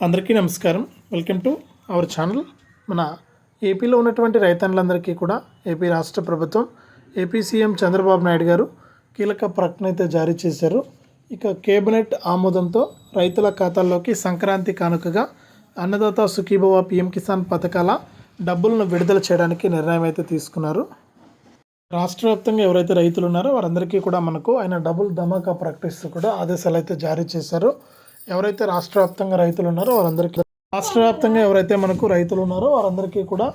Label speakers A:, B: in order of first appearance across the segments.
A: అందరికీ నమస్కారం. Welcome to our channel మన ఏపీలో ఉన్నటువంటి రైతన్నులందరికీ కూడా ఏపీ రాష్ట్ర ప్రభుత్వం ఏపీ సీఎం చంద్రబాబు నాయుడు గారు కీలక ప్రకటన అయితే జారీ చేశారు. ఇక కేబినెట్ ఆమోదంతో రైతుల ఖాతాల్లోకి సంక్రాంతి కానుకగా అన్నదాత సుఖీభవ పిఎం కిసాన్ పథకాల డబ్బులను విడుదల చేయడానికి నిర్ణయం అయితే తీసుకున్నారు. రాష్ట్ర వ్యాప్తంగా ఎవరైతే రైతులు ఉన్నారో వారందరికీ కూడా మనకు ఆయన డబుల్ ధమాకా ప్రకటిస్తూ కూడా ఆదేశాలు అయితే జారీ చేశారు. ఎవరైతే రాష్ట్ర వ్యాప్తంగా రైతులు ఉన్నారో వారందరికీ రాష్ట్ర వ్యాప్తంగా ఎవరైతే మనకు రైతులు ఉన్నారో వారందరికీ కూడా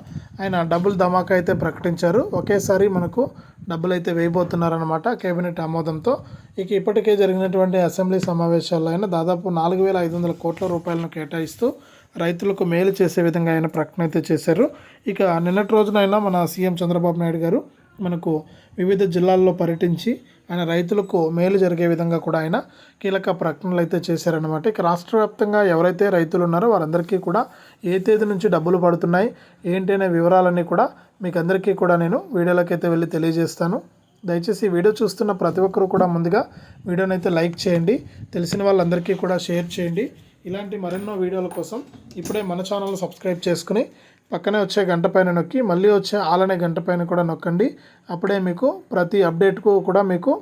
A: ఆయన డబుల్ ధమాకా అయితే ప్రకటించారు. ఒకేసారి మనకు డబ్బులు అయితే వేయబోతున్నారనమాట కేబినెట్ ఆమోదంతో. ఇక ఇప్పటికే జరిగినటువంటి అసెంబ్లీ సమావేశాల్లో ఆయన దాదాపు నాలుగు వేల ఐదు వందల కోట్ల రూపాయలను కేటాయిస్తూ రైతులకు మేలు చేసే విధంగా ఆయన ప్రకటన అయితే చేశారు. ఇక నిన్నటి రోజునైనా మన సీఎం చంద్రబాబు నాయుడు గారు మనకు వివిధ జిల్లాల్లో పర్యటించి ఆయన రైతులకు మేలు జరిగే విధంగా కూడా ఆయన కీలక ప్రకటనలు అయితే చేశారనమాట ఇక రాష్ట్ర వ్యాప్తంగా ఎవరైతే రైతులు ఉన్నారో వారందరికీ కూడా ఏ తేదీ నుంచి డబ్బులు పడుతున్నాయి ఏంటి అనే వివరాలన్నీ కూడా మీకు అందరికీ కూడా నేను వీడియోలకైతే వెళ్ళి తెలియజేస్తాను. దయచేసి వీడియో చూస్తున్న ప్రతి ఒక్కరు కూడా ముందుగా వీడియోని అయితే లైక్ చేయండి తెలిసిన వాళ్ళందరికీ కూడా షేర్ చేయండి. ఇలాంటి మరెన్నో వీడియోల కోసం ఇప్పుడే మన ఛానల్ సబ్స్క్రైబ్ చేసుకుని పక్కనే వచ్చే గంట పైన నొక్కి మళ్ళీ వచ్చే ఆలనే గంట పైన కూడా నొక్కండి. అప్పుడే మీకు ప్రతి అప్డేట్కు కూడా మీకు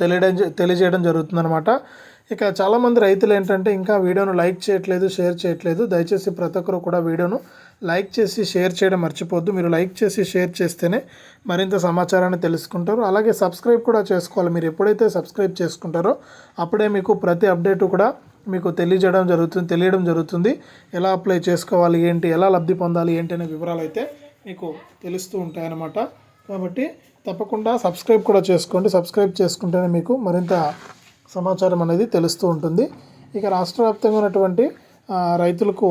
A: తెలియడం జ- తెలియజేయడం జరుగుతుందనమాట ఇక చాలామంది రైతులు ఏంటంటే ఇంకా వీడియోను లైక్ చేయట్లేదు షేర్ చేయట్లేదు. దయచేసి ప్రతి ఒక్కరు కూడా వీడియోను లైక్ చేసి షేర్ చేయడం మర్చిపోద్దు మీరు లైక్ చేసి షేర్ చేస్తేనే మరింత సమాచారాన్ని తెలుసుకుంటారు. అలాగే సబ్స్క్రైబ్ కూడా చేసుకోవాలి. మీరు ఎప్పుడైతే సబ్స్క్రైబ్ చేసుకుంటారో అప్పుడే మీకు ప్రతి అప్డేట్ కూడా మీకు తెలియజేయడం జరుగుతుంది తెలియడం జరుగుతుంది. ఎలా అప్లై చేసుకోవాలి ఏంటి ఎలా లబ్ధి పొందాలి ఏంటి అనే వివరాలు అయితే మీకు తెలుస్తూ ఉంటాయన్నమాట. కాబట్టి తప్పకుండా సబ్స్క్రైబ్ కూడా చేసుకోండి. సబ్స్క్రైబ్ చేసుకుంటేనే మీకు మరింత సమాచారం అనేది తెలుస్తూ ఉంటుంది. ఇక రాష్ట్ర వ్యాప్తంగా ఉన్నటువంటి రైతులకు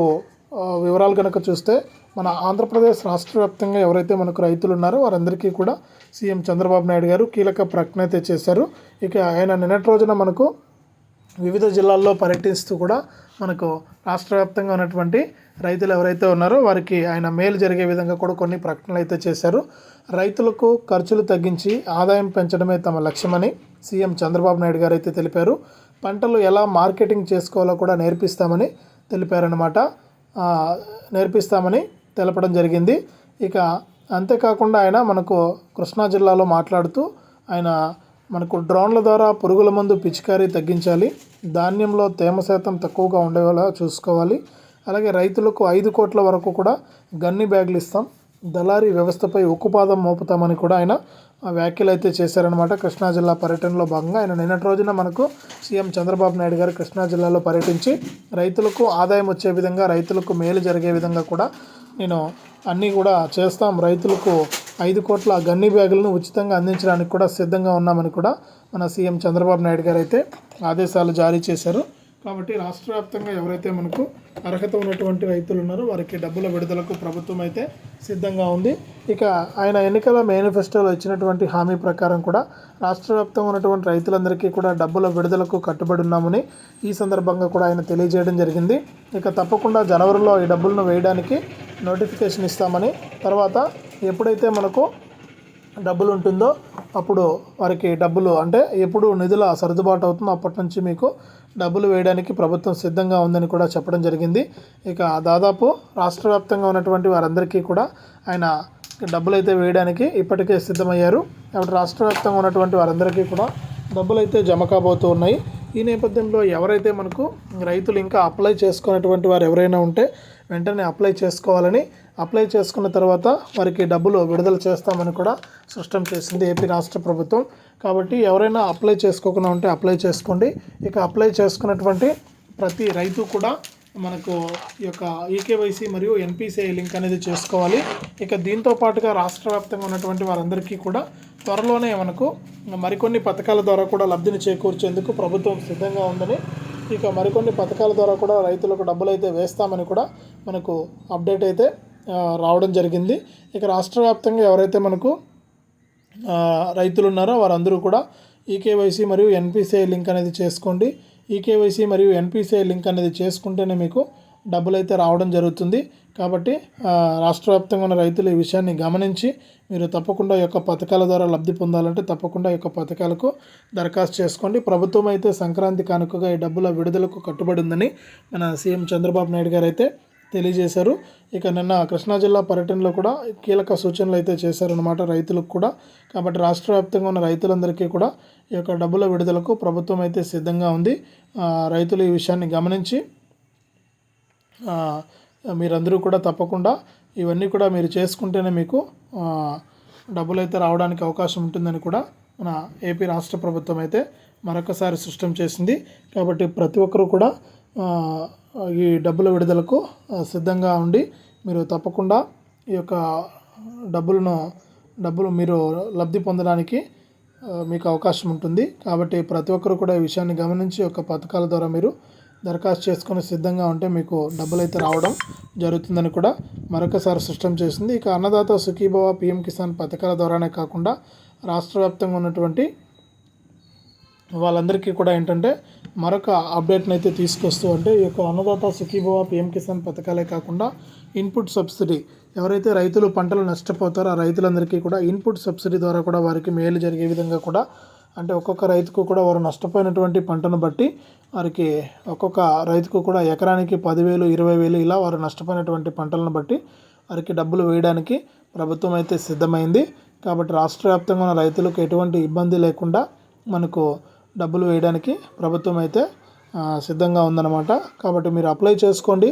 A: వివరాలు కనుక చూస్తే మన ఆంధ్రప్రదేశ్ రాష్ట్ర వ్యాప్తంగా ఎవరైతే మనకు రైతులు ఉన్నారో వారందరికీ కూడా సీఎం చంద్రబాబు నాయుడు గారు కీలక ప్రకటన అయితే చేశారు. ఇక ఆయన నిన్నటి రోజున మనకు వివిధ జిల్లాల్లో పర్యటిస్తూ కూడా మనకు రాష్ట్ర వ్యాప్తంగా ఉన్నటువంటి రైతులు ఎవరైతే ఉన్నారో వారికి ఆయన మేలు జరిగే విధంగా కూడా కొన్ని ప్రకటనలు అయితే చేశారు. రైతులకు ఖర్చులు తగ్గించి ఆదాయం పెంచడమే తమ లక్ష్యమని సీఎం చంద్రబాబు నాయుడు గారు అయితే తెలిపారు. పంటలు ఎలా మార్కెటింగ్ చేసుకోవాలో కూడా నేర్పిస్తామని తెలిపారనమాట నేర్పిస్తామని తెలపడం జరిగింది. ఇక అంతేకాకుండా ఆయన మనకు కృష్ణా జిల్లాలో మాట్లాడుతూ ఆయన మనకు డ్రోన్ల ద్వారా పురుగుల మందు పిచికారీ తగ్గించాలి. ధాన్యంలో తేమ శాతం తక్కువగా ఉండేలా చూసుకోవాలి. అలాగే రైతులకు ఐదు కోట్ల వరకు కూడా గన్ని బ్యాగులు ఇస్తాం. దళారీ వ్యవస్థపై ఉక్కుపాదం మోపుతామని కూడా ఆయన వ్యాఖ్యలు అయితే చేశారనమాట కృష్ణా జిల్లా పర్యటనలో భాగంగా ఆయన నిన్నటి రోజున మనకు సీఎం చంద్రబాబు నాయుడు గారు కృష్ణా జిల్లాలో పర్యటించి రైతులకు ఆదాయం వచ్చే విధంగా రైతులకు మేలు జరిగే విధంగా కూడా నేను అన్నీ కూడా చేస్తాం. రైతులకు ఐదు కోట్ల గన్ని బ్యాగులను ఉచితంగా అందించడానికి కూడా సిద్ధంగా ఉన్నామని కూడా మన సీఎం చంద్రబాబు నాయుడు గారు అయితే ఆదేశాలు జారీ చేశారు. కాబట్టి రాష్ట్ర వ్యాప్తంగా ఎవరైతే మనకు అర్హత ఉన్నటువంటి రైతులు ఉన్నారో వారికి డబ్బుల విడుదలకు ప్రభుత్వం అయితే సిద్ధంగా ఉంది. ఇక ఆయన ఎన్నికల మేనిఫెస్టోలో ఇచ్చినటువంటి హామీ ప్రకారం కూడా రాష్ట్ర వ్యాప్తంగా ఉన్నటువంటి రైతులందరికీ కూడా డబ్బుల విడుదలకు కట్టుబడి ఉన్నామని ఈ సందర్భంగా కూడా ఆయన తెలియజేయడం జరిగింది. ఇక తప్పకుండా జనవరిలో ఈ డబ్బులను వేయడానికి నోటిఫికేషన్ ఇస్తామని తర్వాత ఎప్పుడైతే మనకు డబ్బులు ఉంటుందో అప్పుడు వారికి డబ్బులు అంటే ఎప్పుడు నిధుల సర్దుబాటు అవుతుందో అప్పటి నుంచి మీకు డబ్బులు వేయడానికి ప్రభుత్వం సిద్ధంగా ఉందని కూడా చెప్పడం జరిగింది. ఇక దాదాపు రాష్ట్ర వ్యాప్తంగా ఉన్నటువంటి వారందరికీ కూడా ఆయన డబ్బులు అయితే వేయడానికి ఇప్పటికే సిద్ధమయ్యారు. కాబట్టి రాష్ట్ర వ్యాప్తంగా ఉన్నటువంటి వారందరికీ కూడా డబ్బులు అయితే జమ కాబోతూ ఉన్నాయి. ఈ నేపథ్యంలో ఎవరైతే మనకు రైతులు ఇంకా అప్లై చేసుకున్నటువంటి వారు ఎవరైనా ఉంటే వెంటనే అప్లై చేసుకోవాలని అప్లై చేసుకున్న తర్వాత వారికి డబ్బులు విడుదల చేస్తామని కూడా స్పష్టం చేసింది ఏపీ రాష్ట్ర ప్రభుత్వం. కాబట్టి ఎవరైనా అప్లై చేసుకోకుండా ఉంటే అప్లై చేసుకోండి. ఇక అప్లై చేసుకున్నటువంటి ప్రతి రైతు కూడా మనకు ఈ యొక్క ఈకేవైసీ మరియు ఎన్పిసిఐ లింక్ అనేది చేసుకోవాలి. ఇక దీంతో పాటుగా రాష్ట్ర వ్యాప్తంగా ఉన్నటువంటి వారందరికీ కూడా త్వరలోనే మనకు మరికొన్ని పథకాల ద్వారా కూడా లబ్ధిని చేకూర్చేందుకు ప్రభుత్వం సిద్ధంగా ఉందని ఇక మరికొన్ని పథకాల ద్వారా కూడా రైతులకు డబ్బులు అయితే వేస్తామని కూడా మనకు అప్డేట్ అయితే రావడం జరిగింది. ఇక రాష్ట్ర వ్యాప్తంగా ఎవరైతే మనకు రైతులు ఉన్నారో వారందరూ కూడా ఈకేవైసీ మరియు ఎన్పిసిఐ లింక్ అనేది చేసుకోండి. ఈకేవైసీ మరియు ఎన్పిసిఐ లింక్ అనేది చేసుకుంటేనే మీకు డబ్బులు అయితే రావడం జరుగుతుంది. కాబట్టి రాష్ట్ర వ్యాప్తంగా ఉన్న రైతులు ఈ విషయాన్ని గమనించి మీరు తప్పకుండా ఈ యొక్క పథకాల ద్వారా లబ్ధి పొందాలంటే తప్పకుండా యొక్క పథకాలకు దరఖాస్తు చేసుకోండి. ప్రభుత్వం అయితే సంక్రాంతి కానుకగా ఈ డబ్బుల విడుదలకు కట్టుబడి ఉందని మన సీఎం చంద్రబాబు నాయుడు గారు అయితే తెలియజేశారు. ఇక నిన్న కృష్ణా జిల్లా పర్యటనలో కూడా కీలక సూచనలు అయితే చేశారనమాట రైతులకు కూడా. కాబట్టి రాష్ట్ర వ్యాప్తంగా ఉన్న రైతులందరికీ కూడా ఈ యొక్క డబ్బుల విడుదలకు ప్రభుత్వం అయితే సిద్ధంగా ఉంది. రైతులు ఈ విషయాన్ని గమనించి మీరందరూ కూడా తప్పకుండా ఇవన్నీ కూడా మీరు చేసుకుంటేనే మీకు డబ్బులు అయితే రావడానికి అవకాశం ఉంటుందని కూడా మన ఏపీ రాష్ట్ర ప్రభుత్వం అయితే మరొకసారి సృష్టం చేసింది. కాబట్టి ప్రతి ఒక్కరూ కూడా ఈ డబ్బుల విడుదలకు సిద్ధంగా ఉండి మీరు తప్పకుండా ఈ యొక్క డబ్బులను డబ్బులు మీరు లబ్ధి పొందడానికి మీకు అవకాశం ఉంటుంది. కాబట్టి ప్రతి ఒక్కరు కూడా ఈ విషయాన్ని గమనించి ఒక యొక్క పథకాల ద్వారా మీరు దరఖాస్తు చేసుకొని సిద్ధంగా ఉంటే మీకు డబ్బులు అయితే రావడం జరుగుతుందని కూడా మరొకసారి స్పష్టం చేసింది. ఇక అన్నదాత సుఖీభవ పిఎం కిసాన్ పథకాల ద్వారానే కాకుండా రాష్ట్ర వ్యాప్తంగా ఉన్నటువంటి వాళ్ళందరికీ కూడా ఏంటంటే మరొక అప్డేట్ని అయితే తీసుకొస్తూ అంటే ఈ యొక్క అన్నదాత సుఖీభవ పిఎం కిసాన్ పథకాలే కాకుండా ఇన్పుట్ సబ్సిడీ ఎవరైతే రైతులు పంటలు నష్టపోతారో ఆ రైతులందరికీ కూడా ఇన్పుట్ సబ్సిడీ ద్వారా కూడా వారికి మేలు జరిగే విధంగా కూడా అంటే ఒక్కొక్క రైతుకు కూడా వారు నష్టపోయినటువంటి పంటను బట్టి వారికి ఒక్కొక్క రైతుకు కూడా ఎకరానికి పదివేలు ఇరవై వేలు ఇలా వారు నష్టపోయినటువంటి పంటలను బట్టి వారికి డబ్బులు వేయడానికి ప్రభుత్వం అయితే సిద్ధమైంది. కాబట్టి రాష్ట్ర వ్యాప్తంగా ఉన్న రైతులకు ఎటువంటి ఇబ్బంది లేకుండా మనకు డబ్బులు వేయడానికి ప్రభుత్వం అయితే సిద్ధంగా ఉందన్నమాట. కాబట్టి మీరు అప్లై చేసుకోండి.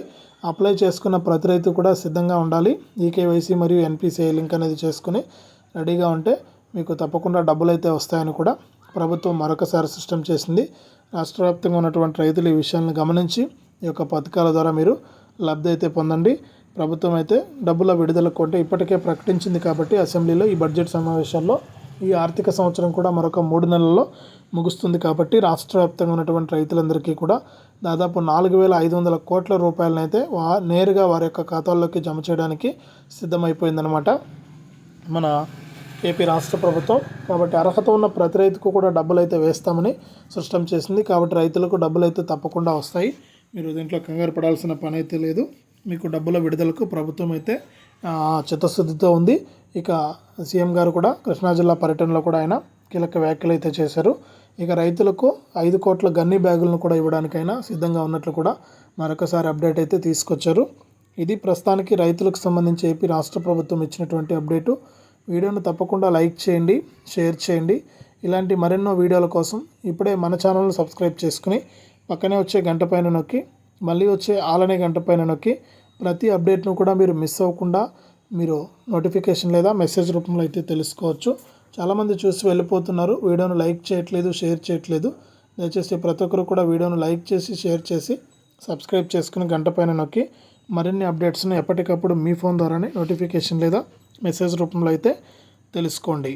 A: అప్లై చేసుకున్న ప్రతి రైతు కూడా సిద్ధంగా ఉండాలి. ఈకేవైసీ మరియు ఎన్పిసిఐ లింక్ అనేది చేసుకుని రెడీగా ఉంటే మీకు తప్పకుండా డబ్బులు అయితే వస్తాయని కూడా ప్రభుత్వం మరొకసారి సిస్టమ్ చేసింది. రాష్ట్ర వ్యాప్తంగా ఉన్నటువంటి రైతులు ఈ విషయాలను గమనించి ఈ యొక్క పథకాల ద్వారా మీరు లబ్ధి అయితే పొందండి. ప్రభుత్వం అయితే డబ్బుల విడుదలకు అంటే ఇప్పటికే ప్రకటించింది కాబట్టి అసెంబ్లీలో ఈ బడ్జెట్ సమావేశాల్లో ఈ ఆర్థిక సంవత్సరం కూడా మరొక మూడు నెలల్లో ముగుస్తుంది కాబట్టి రాష్ట్ర వ్యాప్తంగా ఉన్నటువంటి రైతులందరికీ కూడా దాదాపు నాలుగు వేల ఐదు వందల కోట్ల రూపాయలనైతే వా నేరుగా వారి యొక్క ఖాతాల్లోకి జమ చేయడానికి సిద్ధమైపోయిందనమాట మన ఏపీ రాష్ట్ర ప్రభుత్వం కాబట్టి అర్హత ఉన్న ప్రతి రైతుకు కూడా డబ్బులు అయితే వేస్తామని స్పష్టం చేసింది. కాబట్టి రైతులకు డబ్బులు అయితే తప్పకుండా వస్తాయి. మీరు దీంట్లో కంగారు పడాల్సిన పని అయితే లేదు. మీకు డబ్బుల విడుదలకు ప్రభుత్వం అయితే చిత్తశుద్ధితో ఉంది. ఇక సీఎం గారు కూడా కృష్ణా జిల్లా పర్యటనలో కూడా ఆయన కీలక వ్యాఖ్యలు అయితే చేశారు. ఇక రైతులకు ఐదు కోట్ల గన్ని బ్యాగులను కూడా ఇవ్వడానికైనా సిద్ధంగా ఉన్నట్లు కూడా మరొకసారి అప్డేట్ అయితే తీసుకొచ్చారు. ఇది ప్రస్తుతానికి రైతులకు సంబంధించి ఏపీ రాష్ట్ర ప్రభుత్వం ఇచ్చినటువంటి అప్డేటు. వీడియోను తప్పకుండా లైక్ చేయండి షేర్ చేయండి. ఇలాంటి మరెన్నో వీడియోల కోసం ఇప్పుడే మన ఛానల్ను సబ్స్క్రైబ్ చేసుకుని పక్కనే వచ్చే గంట పైన నొక్కి మళ్ళీ వచ్చే ఆలనే గంట పైన నొక్కి ప్రతి అప్డేట్ను కూడా మీరు మిస్ అవ్వకుండా మీరు నోటిఫికేషన్ లేదా మెసేజ్ రూపంలో అయితే తెలుసుకోవచ్చు. చాలామంది చూసి వెళ్ళిపోతున్నారు. వీడియోను లైక్ చేయట్లేదు షేర్ చేయట్లేదు. దయచేసి ప్రతి ఒక్కరు కూడా వీడియోను లైక్ చేసి షేర్ చేసి సబ్స్క్రైబ్ చేసుకుని గంట పైన నొక్కి మరిన్ని అప్డేట్స్ను ఎప్పటికప్పుడు మీ ఫోన్ ద్వారానే నోటిఫికేషన్ లేదా మెసేజ్ రూపంలో అయితే తెలుసుకోండి.